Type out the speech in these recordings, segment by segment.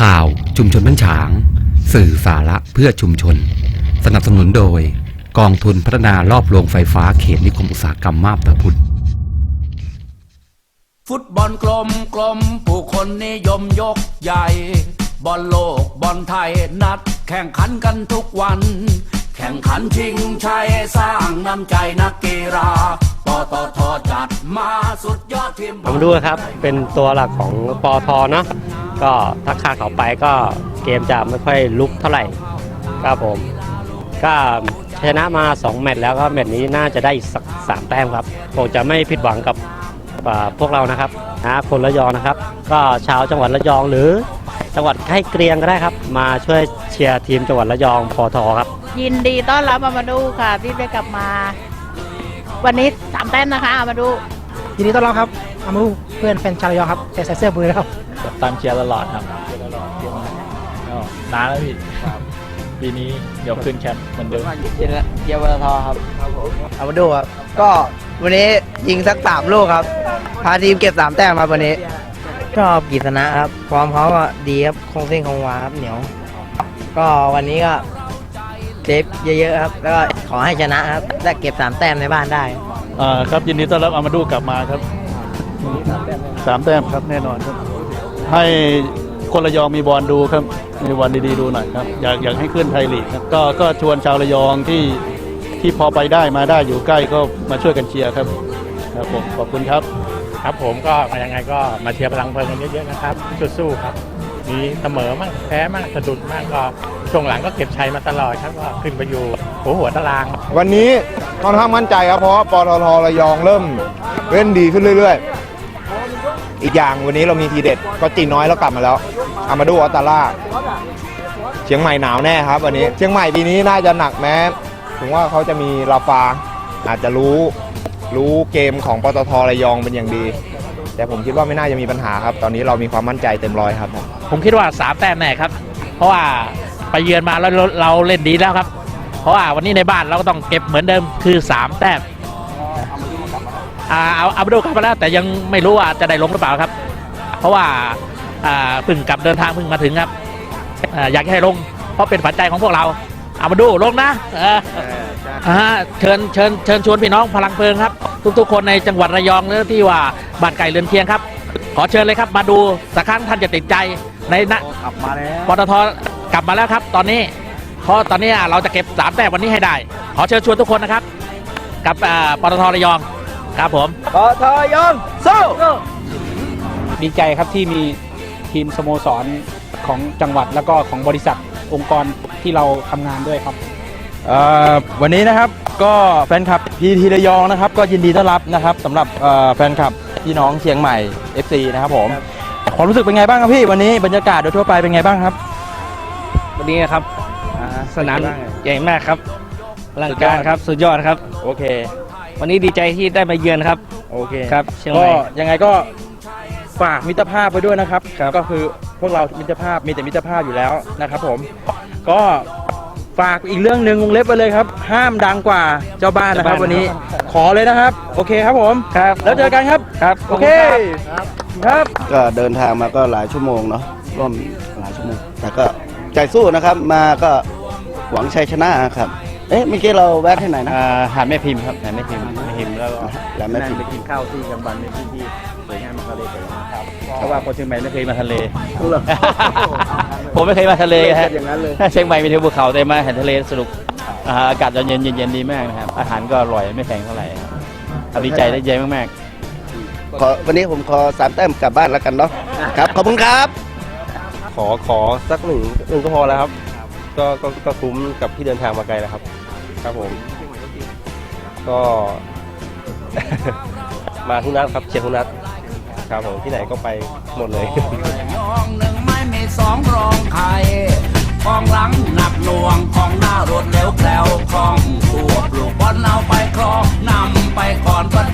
ข่าวชุมชนบ้านฉาง สื่อสาระเพื่อชุมชน สนับสนุนโดย กองทุนพัฒนารอบโรงไฟฟ้าเขตนิคมอุตสาหกรรมมาบตาพุธฟุตบอลกลมกลมผู้คนนิยมยกใหญ่บอลโลกบอลไทยนัด แข่งขันกันทุกวัน แข่งขันชิงชัยสร้างน้ำใจนักกีฬาปตทจัดมาสุดยอดทีมบอผลมดูครับ เป็นตัวหลักของปอทเนาะ ก็ถ้าขาดเขาไปก็เกมจะไม่ค่อยลุกเท่าไหร่ครับผม ก็ชนะมา 2 แมตช์แล้วก็แมตช์นี้น่าจะได้อีกสักสามแต้มครับคงจะไม่ผิดหวังกับอ่าพวกเรานะครับนะคนระยองนะครับ ก็ชาวจังหวัดระยองหรือจังหวัดใกล้เกรียงก็ได้ครับ มาช่วยเชียร์ทีมจังหวัดระยองปอทครับ ยินดีต้อนรับอามาดูค่ะที่ได้กลับมา วันนี้สามแต้มนะคะอามาดูยินดีต้อนรับครับอามูเพื่อนแฟนชาวระยองครับแต่ใส่เสื้อเบอร์แล้ว ตามเชียร์ตลอดครับเชียร์ตลอดเชียร์มาก็นานแล้วพี่ครับปีนี้เดี๋ยวขึ้นแชมป์เหมือนเดิมเยาวทครับเอามาดูครับก็วันนี้ยิงสักสามลูกครับพาทีมเก็บสามแต้มครับวันนี้ชอบกิษณะครับฟอร์มเขาก็ดีครับคงเส้นคงวาครับเหนียว ก็วันนี้ก็เซฟเยอะๆครับ แล้วก็ขอให้ชนะครับและเก็บสามแต้มในบ้านได้อ่าครับยินดีต้อนรับอามาดูกลับมาครับสามแต้มครับแน่นอนครับ ให้คนระยองมีบอลดูครับ มีบอลดีๆดูหน่อยครับ อยากอยากให้ขึ้นไทยลีกครับ ก็ก็ชวนชาวระยองที่ที่พอไปได้มาได้อยู่ใกล้ก็มาช่วยกันเชียร์ครับครับผมขอบคุณครับ ครับผมก็ยังไงก็มาเชียร์พลังเพลิงกันเยอะๆนะครับสู้ๆครับ มีเสมอมั่งแพ้มั่งสะดุดมั่งก็ช่วงหลังก็เก็บชัยมาตลอดครับก็ขึ้นไปอยู่หัวหัวตารางวันนี้ค่อนข้างมั่นใจครับเพราะว่าปตทระยองเริ่มเล่นดีขึ้นเรื่อยๆ อีกอย่างวันนี้เรามีทีเด็ดก็จีน้อยแล้วกลับมาแล้วอามาดูอัตตาล่าเชียงใหม่หนาวแน่ครับวันนี้ เชียงใหม่ปีนี้น่าจะหนักแม้ถึงว่าเขาจะมีลาฟาอาจจะรู้รู้เกมของปตทระยองเป็นอย่างดี แต่ผมคิดว่าไม่น่าจะมีปัญหาครับ ตอนนี้เรามีความมั่นใจเต็มร้อยครับ ผมคิดว่าสามแต้มแน่ครับ เพราะว่าไปเยือนมาแล้วเราเราเล่นดีแล้วครับ เพราะว่าวันนี้ในบ้านเราก็ต้องเก็บเหมือนเดิมคือสามแต้ม อ่าเอาเอาไปดูกลับมาแล้วแต่ยังไม่รู้ว่าจะได้ลงหรือเปล่าครับ เพราะว่าอ่าเพิ่งกลับเดินทางเพิ่งมาถึงครับอ่าอยากให้ลง เพราะเป็นฝันใจของพวกเราเอามาดูลงนะเอออ่าเชิญเชิญเชิญชวนพี่น้องพลังเพลิงครับ ทุกๆคนในจังหวัดระยองหรือที่ว่าบ้านไก่เรือนเคียงครับ ขอเชิญเลยครับมาดูสักครั้งท่านจะติดใจในนะกลับมาแล้วปตทกลับมาแล้วครับ ตอนนี้เพราะตอนนี้เราจะเก็บสามแต้มวันนี้ให้ได้ ขอเชิญชวนทุกคนนะครับ กับอ่าปตทระยอง ครับผมปตทยองสู้ดีใจครับที่มีทีมสโมสรของจังหวัดแล้วก็ของบริษัทองค์กรที่เราทำงานด้วยครับเอ่อวันนี้นะครับก็แฟนคลับพีทีระยองนะครับ ก็ยินดีต้อนรับนะครับสำหรับเอ่อแฟนคลับพี่น้องเชียงใหม่ FC นะครับผมความรู้สึกเป็นไงบ้างครับพี่วันนี้บรรยากาศโดยทั่วไปเป็นไงบ้างครับวันนี้ครับ สนามเป็นไงบ้างใหญ่มากครับอลังการครับสุดยอดครับ โอเค วันนี้ดีใจที่ได้มาเยือนครับ โอเคครับเชียงใหม่ก็ยังไงก็ฝากมิตรภาพไปด้วยนะครับ ครับ ก็คือพวกเรามิตรภาพมีแต่มิตรภาพอยู่แล้วนะครับผม ก็ฝากอีกเรื่องหนึ่งวงเล็บไปเลยครับ ห้ามดังกว่าเจ้าบ้านนะครับ วันนี้ขอเลยนะครับ โอเคครับผม ครับแล้วเจอกันครับ ครับโอเคครับ ก็เดินทางมาก็หลายชั่วโมงเนาะร่วมหลายชั่วโมง แต่ก็ใจสู้นะครับ มาก็หวังชัยชนะครับ เอ๊ะเมื่อกี้เราแวะที่ไหนนะหาดแม่พิมพ์ครับหาดแม่พิมพ์แม่พิมพ์แล้วก็แล้วไม่ผิดไปกินข้าวที่กำบันในที่ที่สวยงามมากทะเลสวยงามครับเพราะว่าคนเชียงใหม่ไม่เคยมาทะเลผมไม่เคยมาทะเลฮะอย่างนั้นเลย เชียงใหม่มีเที่ยวภูเขาแต่มาเห็นทะเลสนุกอ่าอากาศเย็นเย็นเย็นดีมากนะครับ อาหารก็อร่อยไม่แพงเท่าไหร่ครับครับดีใจได้ใจมากขอวันนี้ผมขอสามแต้มกลับบ้านแล้วกันเนาะครับ ขอบคุณครับ ขอขอสักหนึ่งหนึ่งก็พอแล้วครับ ก็ก็ก็คุ้มกับที่เดินทางมาไกลแล้วครับ ครับผม ก็ มาทุกนัดครับเชียร์ทุกนัดครับผมที่ไหนก็ไปหมดเลย ยองหนึ่งไม่มีสองรองใครกองหลังหนักหน่วงกองหน้ารวดเร็วแกล้วคลองตัวปลูกบอลเอาไปครองนำไปก่อนประตูชั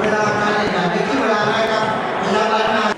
เวลาการแข่งขันในที่เวลานะครับเวลาประมา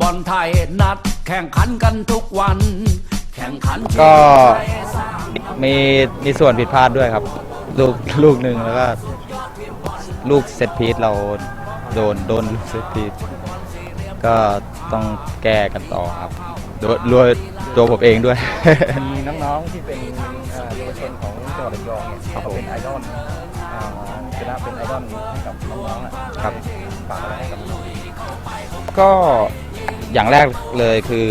บอลไทยนัด แข่งขันกันทุกวัน แข่งขันชิงก็ชัยมีมีส่วนผิดพลาดด้วยครับ ลูกลูกหนึ่งแล้วก็ ลูกเซตพีซเราโดนโดนลูกเซตพีซก็ต้องแก้กันต่อครับโดยรวยตัวผมเองด้วย มีน้องๆที่เป็นเอ่อเยาวชนของจังหวัดระยองเนี่ยเขาเป็นไอดอลอ่าชนะเป็นไอดอลให้กับน้องๆอะครับ ฝากอะไรให้กับน้องก็ อย่างแรกเลยคือ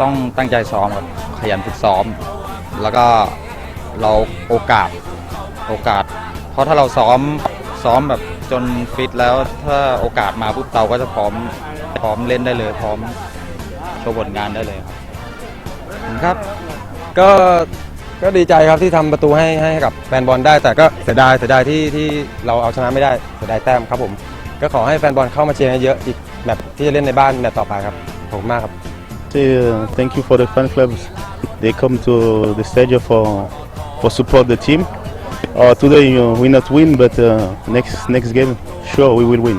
ต้องตั้งใจซ้อมครับขยันฝึกซ้อม แล้วก็เราโอกาสโอกาส เพราะถ้าเราซ้อมซ้อมแบบจนฟิตแล้วถ้าโอกาสมาปุ๊บเราก็จะพร้อมพร้อมเล่นได้เลย พร้อมโชว์ผลงานได้เลยครับ ก็ก็ดีใจครับที่ทำประตูให้ให้กับแฟนบอลได้ แต่ก็เสียดายเสียดายที่ที่เราเอาชนะไม่ได้เสียดายแต้มครับผม ก็ขอให้แฟนบอลเข้ามาเชียร์เยอะอีก แมตช์ที่จะเล่นในบ้านแมตช์ต่อไปครับขอบคุณมากครับ Say uh, thank you for the fan clubs. They come to the stadium for for support the team. Uh, today uh, we not win, but uh, next next game sure we will win.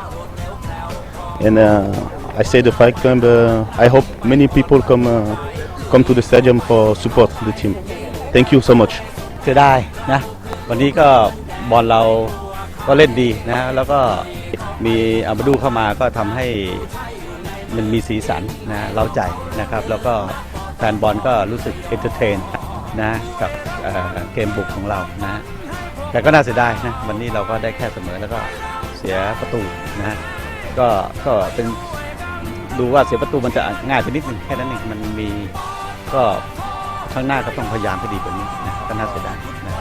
And uh, I say the fan club. Uh, I hope many people come uh, come to the stadium for support the team. Thank you so much. เสียดายนะ วันนี้ก็บอลเรา ก็เล่นดีนะแล้วก็มีอามาดูเข้ามาก็ทำให้มันมีสีสันนะเล้าใจนะครับ แล้วก็แฟนบอลก็รู้สึกเอนเตอร์เทนนะกับเอ่อเกมบุกของเรานะ แต่ก็น่าเสียดายนะวันนี้เราก็ได้แค่เสมอแล้วก็เสียประตูนะก็ก็เป็นดูว่าเสียประตูมันจะง่ายไปนิดนึงแค่นั้นเองมันมีก็ข้างหน้าก็ต้องพยายามให้ดีกว่านี้นะก็น่าเสียดายนะ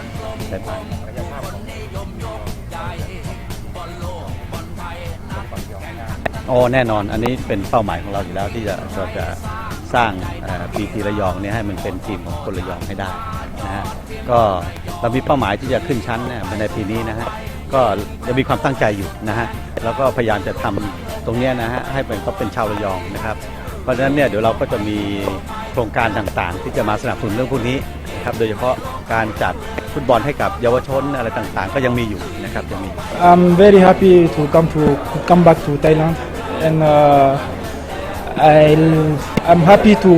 แต่ โอ้แน่นอนอันนี้เป็นเป้าหมายของเราอยู่แล้วที่จะเราจะสร้างปีทีระยองเนี่ยให้มันเป็นทีมของคนระยองให้ได้นะฮะก็เรามีเป้าหมายที่จะขึ้นชั้นเนี่ยในปีนี้นะฮะก็จะมีความตั้งใจอยู่นะฮะแล้วก็พยายามจะทำตรงนี้นะฮะให้เป็นเขาเป็นชาวระยองนะครับเพราะฉะนั้นเนี่ยเดี๋ยวเราก็จะมีโครงการต่างๆ ที่จะมาสนับสนุนเรื่องพวกนี้นะครับโดยเฉพาะการจัดฟุตบอลให้กับเยาวชนอะไรต่างๆ ก็ยังมีอยู่นะครับยังมี I'm very happy to come to come back to Thailand and uh, I I'm happy to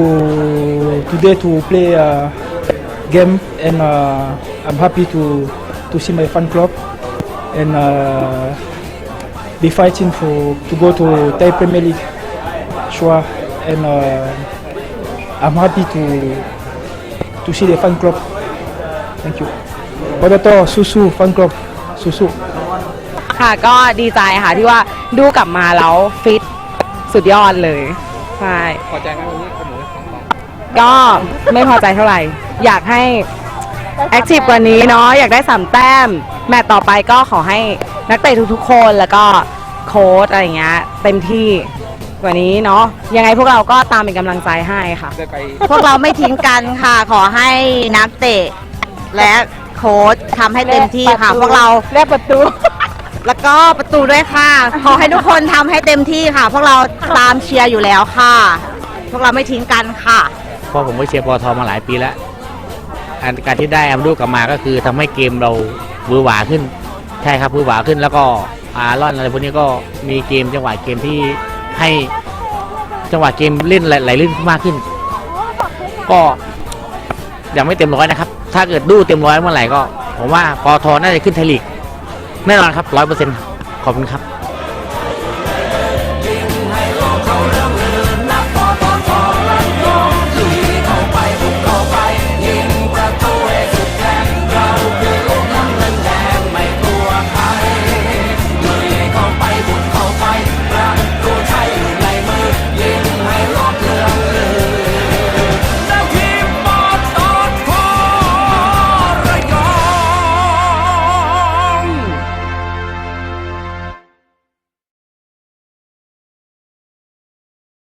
today to play a game and uh, I'm happy to to see my fan club and uh, be fighting for to go to Thai Premier League. Sure, and uh, I'm happy to to see the fan club. Thank you. Bodoto Susu fan club Susu. ค่ะก็ดีใจค่ะที่ว่าดูกลับมาแล้วฟิตสุดยอดเลยใช่พอใจไหมวันนี้เสมอสองสองก็ไม่พอใจเท่าไหร่ อยากให้แอคทีฟกว่านี้เนาะอยากได้สามแต้ม แมตต์ต่อไปก็ขอให้นักเตะทุกๆคนแล้วก็โค้ชอะไรอย่างเงี้ยเต็มที่กว่านี้เนาะยังไงพวกเราก็ตามเป็นกำลังใจให้ค่ะ ได้ไปพวกเราไม่ทิ้งกันค่ะ ขอให้นักเตะ และโค้ชทำให้เต็มที่ค่ะ พวกเรา แลกประตู แล้วก็ประตูด้วยค่ะ ขอให้ทุกคนทำให้เต็มที่ค่ะ พวกเราตามเชียร์อยู่แล้วค่ะ พวกเราไม่ทิ้งกันค่ะ เพราะผมก็เชียร์ปอทมาหลายปีแล้วอันการที่ได้อมดูกลับมาก็คือทำให้เกมเราวือหวาขึ้น ใช่ครับวือหวาขึ้นแล้วก็อารอนอะไรพวกนี้ก็มีเกมจังหวะเกมที่ให้จังหวะเกมเล่นไหลลื่นมากขึ้น ก็ยังไม่เต็มร้อยนะครับ ถ้าเกิดดูเต็มร้อยเมื่อไหร่ก็ ผมว่าปอทน่าจะขึ้นไทยลีก แน่นอนครับร้อยเปอร์เซ็นต์ขอบคุณครับ